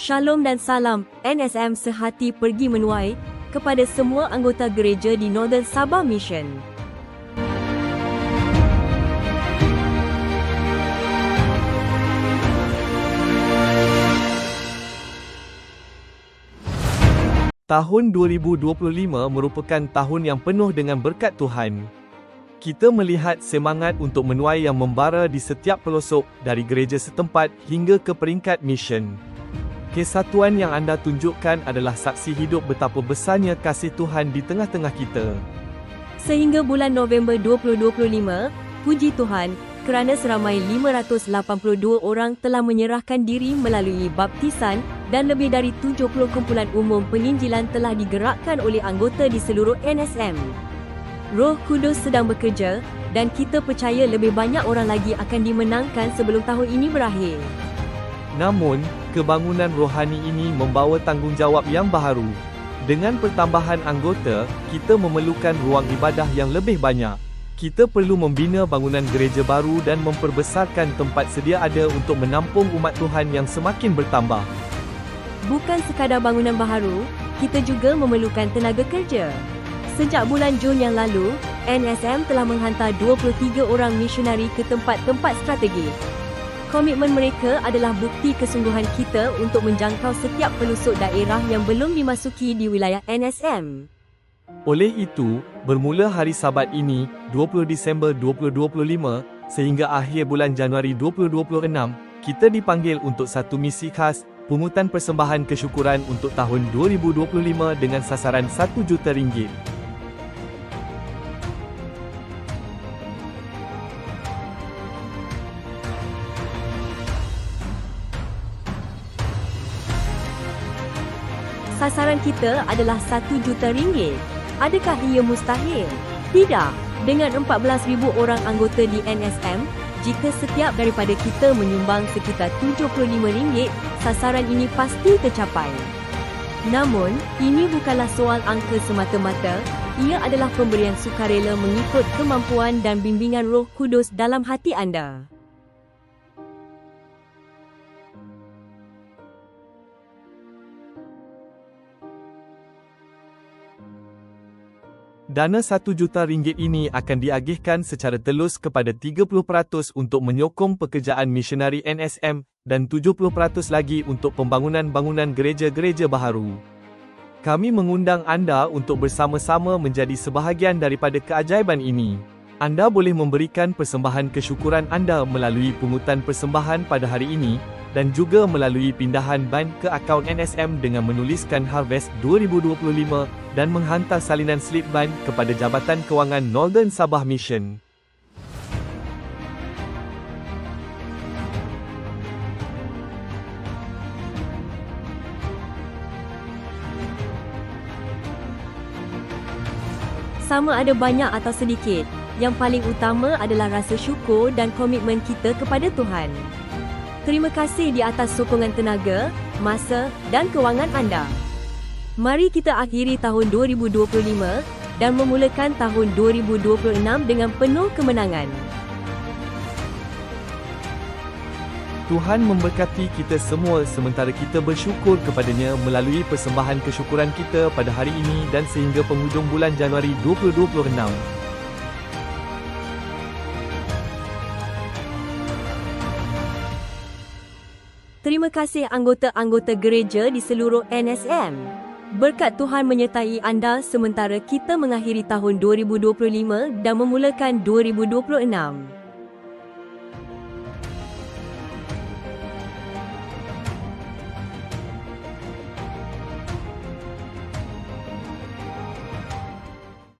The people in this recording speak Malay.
Shalom dan salam NSM sehati pergi menuai kepada semua anggota gereja di Northern Sabah Mission. Tahun 2025 merupakan tahun yang penuh dengan berkat Tuhan. Kita melihat semangat untuk menuai yang membara di setiap pelosok dari gereja setempat hingga ke peringkat mission. Kesatuan yang anda tunjukkan adalah saksi hidup betapa besarnya kasih Tuhan di tengah-tengah kita. Sehingga bulan November 2025, puji Tuhan, kerana seramai 582 orang telah menyerahkan diri melalui baptisan dan lebih dari 70 kumpulan umum penginjilan telah digerakkan oleh anggota di seluruh NSM. Roh Kudus sedang bekerja dan kita percaya lebih banyak orang lagi akan dimenangkan sebelum tahun ini berakhir. Namun, kebangunan rohani ini membawa tanggungjawab yang baharu. Dengan pertambahan anggota, kita memerlukan ruang ibadah yang lebih banyak. Kita perlu membina bangunan gereja baru dan memperbesarkan tempat sedia ada untuk menampung umat Tuhan yang semakin bertambah. Bukan sekadar bangunan baharu, kita juga memerlukan tenaga kerja. Sejak bulan Jun yang lalu, NSM telah menghantar 23 orang misionari ke tempat-tempat strategik. Komitmen mereka adalah bukti kesungguhan kita untuk menjangkau setiap pelosok daerah yang belum dimasuki di wilayah NSM. Oleh itu, bermula hari Sabat ini, 20 Disember 2025, sehingga akhir bulan Januari 2026, kita dipanggil untuk satu misi khas, pungutan persembahan kesyukuran untuk tahun 2025 dengan sasaran 1 juta ringgit. Sasaran kita adalah 1 juta ringgit. Adakah ia mustahil? Tidak. Dengan 14,000 orang anggota di NSM, jika setiap daripada kita menyumbang sekitar RM75, sasaran ini pasti tercapai. Namun, ini bukanlah soal angka semata-mata, ia adalah pemberian sukarela mengikut kemampuan dan bimbingan roh kudus dalam hati anda. Dana 1 juta ringgit ini akan diagihkan secara telus kepada 30% untuk menyokong pekerjaan misionari NSM dan 70% lagi untuk pembangunan bangunan gereja-gereja baharu. Kami mengundang anda untuk bersama-sama menjadi sebahagian daripada keajaiban ini. Anda boleh memberikan persembahan kesyukuran anda melalui pungutan persembahan pada hari ini dan juga melalui pindahan ban ke akaun NSM dengan menuliskan Harvest 2025 dan menghantar salinan slip ban kepada Jabatan Kewangan Northern Sabah Mission. Sama ada banyak atau sedikit, yang paling utama adalah rasa syukur dan komitmen kita kepada Tuhan. Terima kasih di atas sokongan tenaga, masa dan kewangan anda. Mari kita akhiri tahun 2025 dan memulakan tahun 2026 dengan penuh kemenangan. Tuhan memberkati kita semua sementara kita bersyukur kepadanya melalui persembahan kesyukuran kita pada hari ini dan sehingga penghujung bulan Januari 2026. Terima kasih anggota-anggota gereja di seluruh NSM. Berkat Tuhan menyertai anda sementara kita mengakhiri tahun 2025 dan memulakan 2026.